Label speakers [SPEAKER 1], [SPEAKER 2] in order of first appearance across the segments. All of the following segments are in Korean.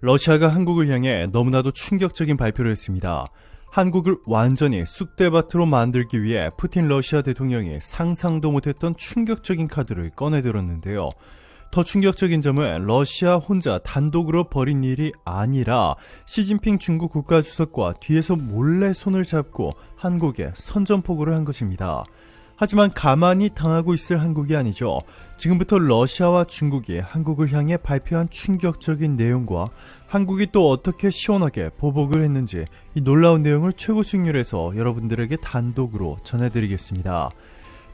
[SPEAKER 1] 러시아가 한국을 향해 너무나도 충격적인 발표를 했습니다. 한국을 완전히 쑥대밭으로 만들기 위해 푸틴 러시아 대통령이 상상도 못했던 충격적인 카드를 꺼내들었는데요. 더 충격적인 점은 러시아 혼자 단독으로 벌인 일이 아니라 시진핑 중국 국가주석과 뒤에서 몰래 손을 잡고 한국에 선전포고를 한 것입니다. 하지만 가만히 당하고 있을 한국이 아니죠. 지금부터 러시아와 중국이 한국을 향해 발표한 충격적인 내용과 한국이 또 어떻게 시원하게 보복을 했는지 이 놀라운 내용을 최고 승률에서 여러분들에게 단독으로 전해드리겠습니다.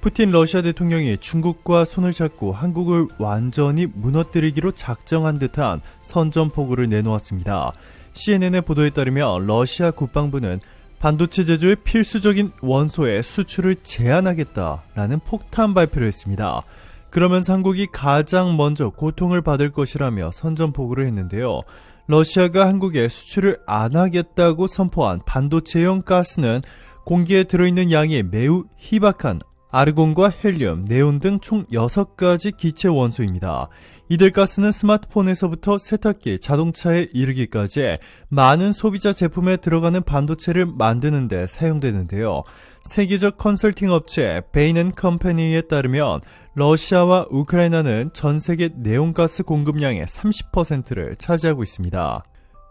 [SPEAKER 1] 푸틴 러시아 대통령이 중국과 손을 잡고 한국을 완전히 무너뜨리기로 작정한 듯한 선전포고를 내놓았습니다. CNN의 보도에 따르면 러시아 국방부는 반도체 제조의 필수적인 원소의 수출을 제한하겠다라는 폭탄 발표를 했습니다. 그러면서 한국이 가장 먼저 고통을 받을 것이라며 선전포고를 했는데요. 러시아가 한국에 수출을 안 하겠다고 선포한 반도체용 가스는 공기에 들어있는 양이 매우 희박한 아르곤과 헬륨, 네온 등 총 6가지 기체 원소입니다. 이들 가스는 스마트폰에서부터 세탁기, 자동차에 이르기까지 많은 소비자 제품에 들어가는 반도체를 만드는 데 사용되는데요. 세계적 컨설팅 업체 베이넨 컴퍼니에 따르면 러시아와 우크라이나는 전 세계 네온가스 공급량의 30%를 차지하고 있습니다.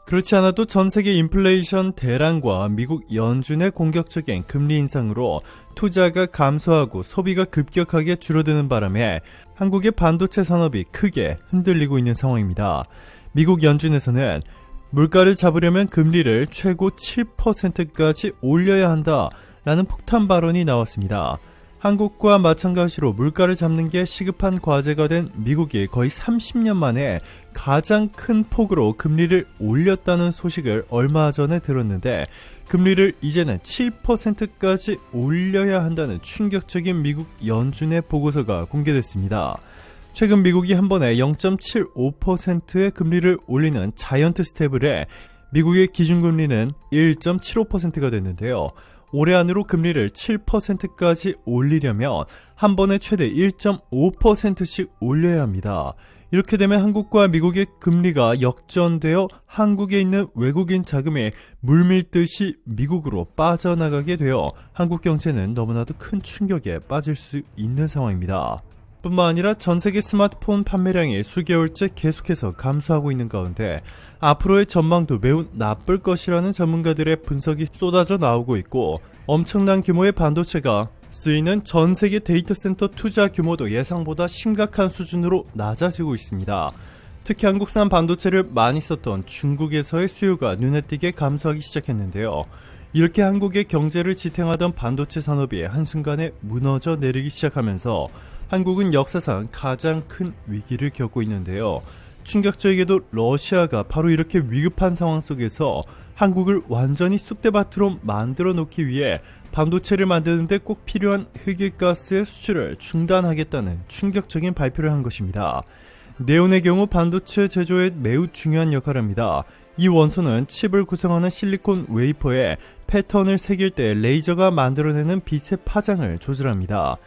[SPEAKER 1] 그렇지 않아도 전 세계 인플레이션 대란과 미국 연준의 공격적인 금리 인상으로 투자가 감소하고 소비가 급격하게 줄어드는 바람에 한국의 반도체 산업이 크게 흔들리고 있는 상황입니다. 미국 연준에서는 물가를 잡으려면 금리를 최고 7%까지 올려야 한다 라는 폭탄 발언이 나왔습니다. 한국과 마찬가지로 물가를 잡는 게 시급한 과제가 된 미국이 거의 30년 만에 가장 큰 폭으로 금리를 올렸다는 소식을 얼마 전에 들었는데 금리를 이제는 7%까지 올려야 한다는 충격적인 미국 연준의 보고서가 공개됐습니다. 최근 미국이 한 번에 0.75%의 금리를 올리는 자이언트 스텝을 해 미국의 기준금리는 1.75%가 됐는데요. 올해 안으로 금리를 7%까지 올리려면 한 번에 최대 1.5%씩 올려야 합니다. 이렇게 되면 한국과 미국의 금리가 역전되어 한국에 있는 외국인 자금이 물밀듯이 미국으로 빠져나가게 되어 한국 경제는 너무나도 큰 충격에 빠질 수 있는 상황입니다. 뿐만 아니라 전 세계 스마트폰 판매량이 수개월째 계속해서 감소하고 있는 가운데 앞으로의 전망도 매우 나쁠 것이라는 전문가들의 분석이 쏟아져 나오고 있고 엄청난 규모의 반도체가 쓰이는 전 세계 데이터 센터 투자 규모도 예상보다 심각한 수준으로 낮아지고 있습니다. 특히 한국산 반도체를 많이 썼던 중국에서의 수요가 눈에 띄게 감소하기 시작했는데요. 이렇게 한국의 경제를 지탱하던 반도체 산업이 한순간에 무너져 내리기 시작하면서 한국은 역사상 가장 큰 위기를 겪고 있는데요. 충격적이게도 러시아가 바로 이렇게 위급한 상황 속에서 한국을 완전히 쑥대밭으로 만들어 놓기 위해 반도체를 만드는데 꼭 필요한 흑일가스의 수출을 중단하겠다는 충격적인 발표를 한 것입니다. 네온의 경우 반도체 제조에 매우 중요한 역할을 합니다. 이 원소는 칩을 구성하는 실리콘 웨이퍼에 패턴을 새길 때 레이저가 만들어내는 빛의 파장을 조절합니다.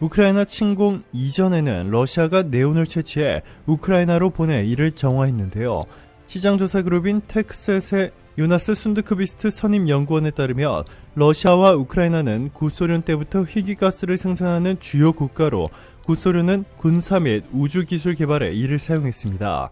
[SPEAKER 1] 우크라이나 침공 이전에는 러시아가 네온을 채취해 우크라이나로 보내 이를 정화했는데요. 시장조사 그룹인 텍셋의 요나스 순드크비스트 선임 연구원에 따르면 러시아와 우크라이나는 구소련 때부터 희귀가스를 생산하는 주요 국가로 구소련은 군사 및 우주 기술 개발에 이를 사용했습니다.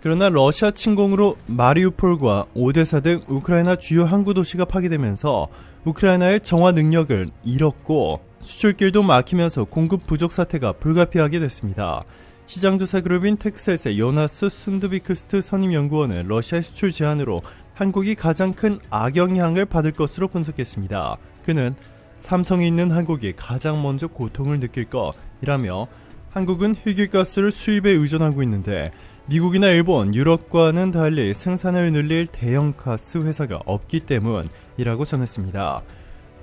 [SPEAKER 1] 그러나 러시아 침공으로 마리우폴과 오데사 등 우크라이나 주요 항구 도시가 파괴되면서 우크라이나의 정화 능력을 잃었고 수출길도 막히면서 공급 부족 사태가 불가피하게 됐습니다. 시장조사 그룹인 텍사스의 요나스 순드비크스트 선임연구원은 러시아 수출 제한으로 한국이 가장 큰 악영향을 받을 것으로 분석했습니다. 그는 삼성이 있는 한국이 가장 먼저 고통을 느낄 것이라며 한국은 휘기가스를 수입에 의존하고 있는데 미국이나 일본, 유럽과는 달리 생산을 늘릴 대형 가스 회사가 없기 때문이라고 전했습니다.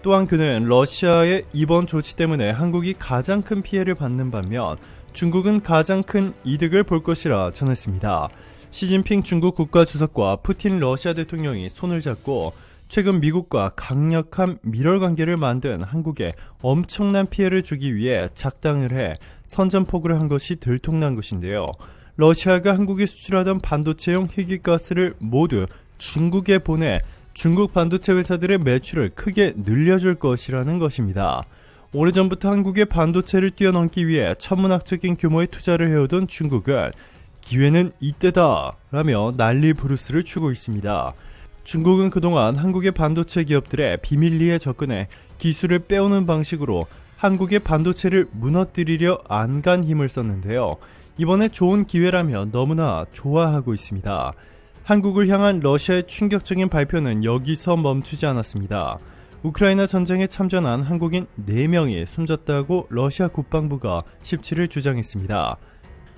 [SPEAKER 1] 또한 그는 러시아의 이번 조치 때문에 한국이 가장 큰 피해를 받는 반면 중국은 가장 큰 이득을 볼 것이라 전했습니다. 시진핑 중국 국가주석과 푸틴 러시아 대통령이 손을 잡고 최근 미국과 강력한 밀월 관계를 만든 한국에 엄청난 피해를 주기 위해 작당을 해 선전포고를 한 것이 들통난 것인데요. 러시아가 한국에 수출하던 반도체용 희귀가스를 모두 중국에 보내 중국 반도체 회사들의 매출을 크게 늘려줄 것이라는 것입니다. 오래전부터 한국의 반도체를 뛰어넘기 위해 천문학적인 규모의 투자를 해오던 중국은 기회는 이때다 라며 난리 브루스를 추고 있습니다. 중국은 그동안 한국의 반도체 기업들의 비밀리에 접근해 기술을 빼오는 방식으로 한국의 반도체를 무너뜨리려 안간 힘을 썼는데요. 이번에 좋은 기회라면 너무나 좋아하고 있습니다. 한국을 향한 러시아의 충격적인 발표는 여기서 멈추지 않았습니다. 우크라이나 전쟁에 참전한 한국인 4명이 숨졌다고 러시아 국방부가 17일 주장했습니다.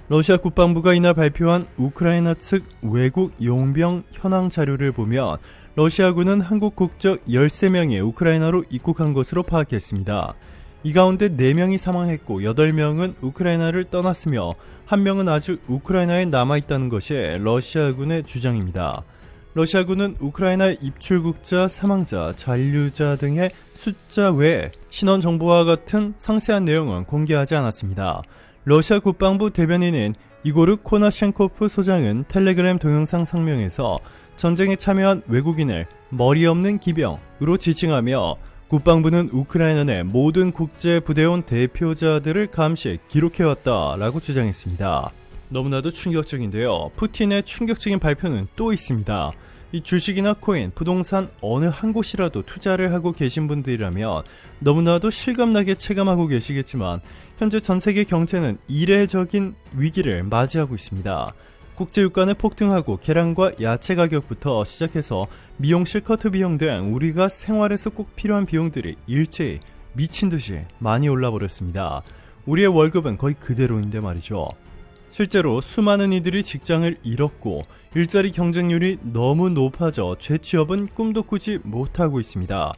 [SPEAKER 1] 러시아 국방부가 이날 발표한 우크라이나 측 외국 용병 현황 자료를 보면 러시아군은 한국 국적 13명이 우크라이나로 입국한 것으로 파악했습니다. 이 가운데 4명이 사망했고 8명은 우크라이나를 떠났으며 1명은 아직 우크라이나에 남아있다는 것이 러시아군의 주장입니다. 러시아군은 우크라이나 입출국자, 사망자, 잔류자 등의 숫자 외에 신원 정보와 같은 상세한 내용은 공개하지 않았습니다. 러시아 국방부 대변인인 이고르 코나셴코프 소장은 텔레그램 동영상 상명에서 전쟁에 참여한 외국인을 머리 없는 기병으로 지칭하며 국방부는 우크라이나 내 모든 국제 부대원 대표자들을 감시 기록해왔다라고 주장했습니다. 너무나도 충격적인데요. 푸틴의 충격적인 발표는 또 있습니다. 이 주식이나 코인, 부동산 어느 한 곳이라도 투자를 하고 계신 분들이라면 너무나도 실감나게 체감하고 계시겠지만 현재 전 세계 경제는 이례적인 위기를 맞이하고 있습니다. 국제유가는 폭등하고 계란과 야채 가격부터 시작해서 미용실 커트 비용 등 우리가 생활에서 꼭 필요한 비용들이 일제히 미친 듯이 많이 올라버렸습니다. 우리의 월급은 거의 그대로인데 말이죠. 실제로 수많은 이들이 직장을 잃었고 일자리 경쟁률이 너무 높아져 재취업은 꿈도 꾸지 못하고 있습니다.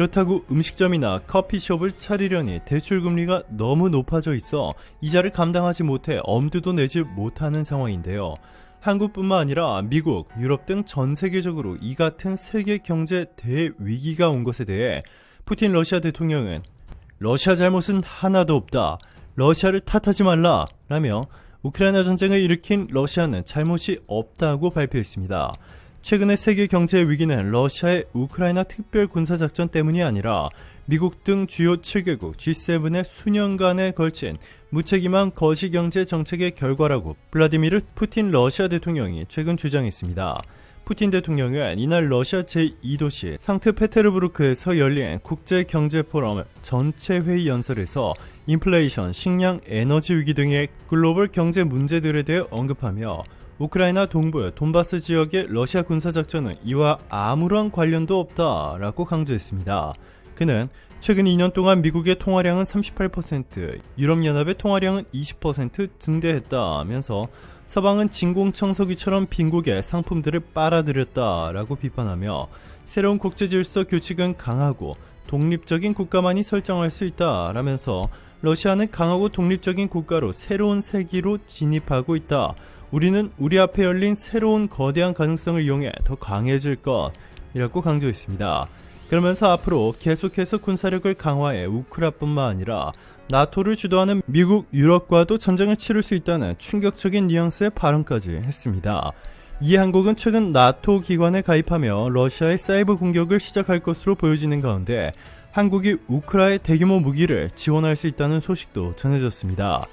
[SPEAKER 1] 그렇다고 음식점이나 커피숍을 차리려니 대출금리가 너무 높아져 있어 이자를 감당하지 못해 엄두도 내지 못하는 상황인데요. 한국뿐만 아니라 미국, 유럽 등 전 세계적으로 이 같은 세계 경제 대위기가 온 것에 대해 푸틴 러시아 대통령은 러시아 잘못은 하나도 없다. 러시아를 탓하지 말라. 라며 우크라이나 전쟁을 일으킨 러시아는 잘못이 없다고 발표했습니다. 최근의 세계 경제 위기는 러시아의 우크라이나 특별 군사작전 때문이 아니라 미국 등 주요 7개국 G7의 수년간에 걸친 무책임한 거시경제 정책의 결과라고 블라디미르 푸틴 러시아 대통령이 최근 주장했습니다. 푸틴 대통령은 이날 러시아 제2도시 상트페테르부르크에서 열린 국제경제포럼 전체 회의 연설에서 인플레이션, 식량, 에너지 위기 등의 글로벌 경제 문제들에 대해 언급하며 우크라이나 동부 돈바스 지역의 러시아 군사작전은 이와 아무런 관련도 없다라고 강조했습니다. 그는 최근 2년 동안 미국의 통화량은 38%, 유럽연합의 통화량은 20% 증대했다면서 서방은 진공청소기처럼 빈국의 상품들을 빨아들였다라고 비판하며 새로운 국제질서 규칙은 강하고 독립적인 국가만이 설정할 수 있다라면서 러시아는 강하고 독립적인 국가로 새로운 세기로 진입하고 있다. 우리는 우리 앞에 열린 새로운 거대한 가능성을 이용해 더 강해질 것이라고 강조했습니다. 그러면서 앞으로 계속해서 군사력을 강화해 우크라뿐만 아니라 나토를 주도하는 미국, 유럽과도 전쟁을 치를 수 있다는 충격적인 뉘앙스의 발언까지 했습니다. 이 한국은 최근 나토 기관에 가입하며 러시아의 사이버 공격을 시작할 것으로 보여지는 가운데 한국이 우크라의 대규모 무기를 지원할 수 있다는 소식도 전해졌습니다.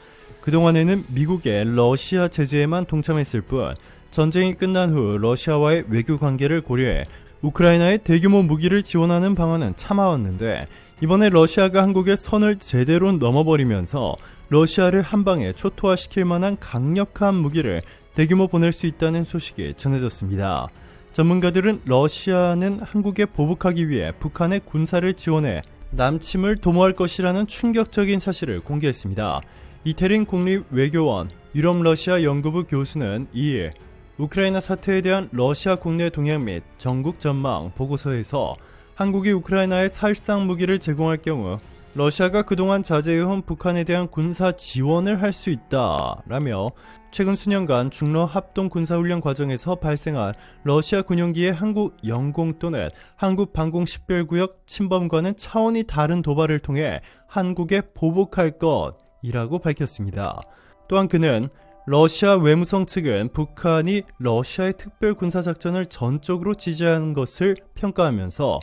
[SPEAKER 1] 그동안에는 미국의 러시아 제재에만 동참했을 뿐 전쟁이 끝난 후 러시아와의 외교 관계를 고려해 우크라이나에 대규모 무기를 지원하는 방안은 참아왔는데 이번에 러시아가 한국의 선을 제대로 넘어버리면서 러시아를 한 방에 초토화시킬 만한 강력한 무기를 대규모 보낼 수 있다는 소식이 전해졌습니다. 전문가들은 러시아는 한국에 보복하기 위해 북한의 군사를 지원해 남침을 도모할 것이라는 충격적인 사실을 공개했습니다. 이태린 국립 외교원 유럽 러시아 연구부 교수는 2일 우크라이나 사태에 대한 러시아 국내 동향 및 전국 전망 보고서에서 한국이 우크라이나에 살상 무기를 제공할 경우 러시아가 그동안 자제해온 북한에 대한 군사 지원을 할 수 있다라며 최근 수년간 중러 합동 군사훈련 과정에서 발생한 러시아 군용기의 한국 영공 또는 한국 방공 식별구역 침범과는 차원이 다른 도발을 통해 한국에 보복할 것 이라고 밝혔습니다. 또한 그는 러시아 외무성 측은 북한이 러시아의 특별 군사작전을 전적으로 지지하는 것을 평가하면서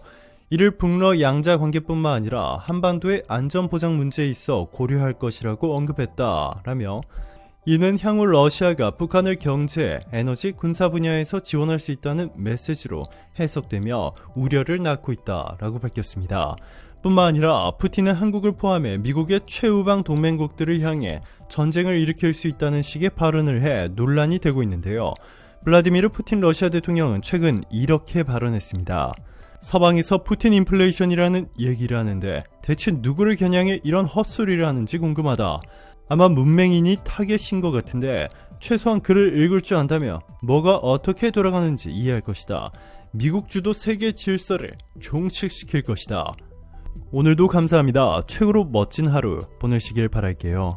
[SPEAKER 1] 이를 북러 양자 관계뿐만 아니라 한반도의 안전 보장 문제에 있어 고려할 것이라고 언급했다라며 이는 향후 러시아가 북한을 경제, 에너지, 군사 분야에서 지원할 수 있다는 메시지로 해석되며 우려를 낳고 있다라고 밝혔습니다. 뿐만 아니라 푸틴은 한국을 포함해 미국의 최우방 동맹국들을 향해 전쟁을 일으킬 수 있다는 식의 발언을 해 논란이 되고 있는데요. 블라디미르 푸틴 러시아 대통령은 최근 이렇게 발언했습니다. 서방에서 푸틴 인플레이션이라는 얘기를 하는데 대체 누구를 겨냥해 이런 헛소리를 하는지 궁금하다. 아마 문맹인이 타겟인 것 같은데 최소한 글을 읽을 줄 안다며 뭐가 어떻게 돌아가는지 이해할 것이다. 미국 주도 세계 질서를 종식시킬 것이다. 오늘도 감사합니다. 최고로 멋진 하루 보내시길 바랄게요.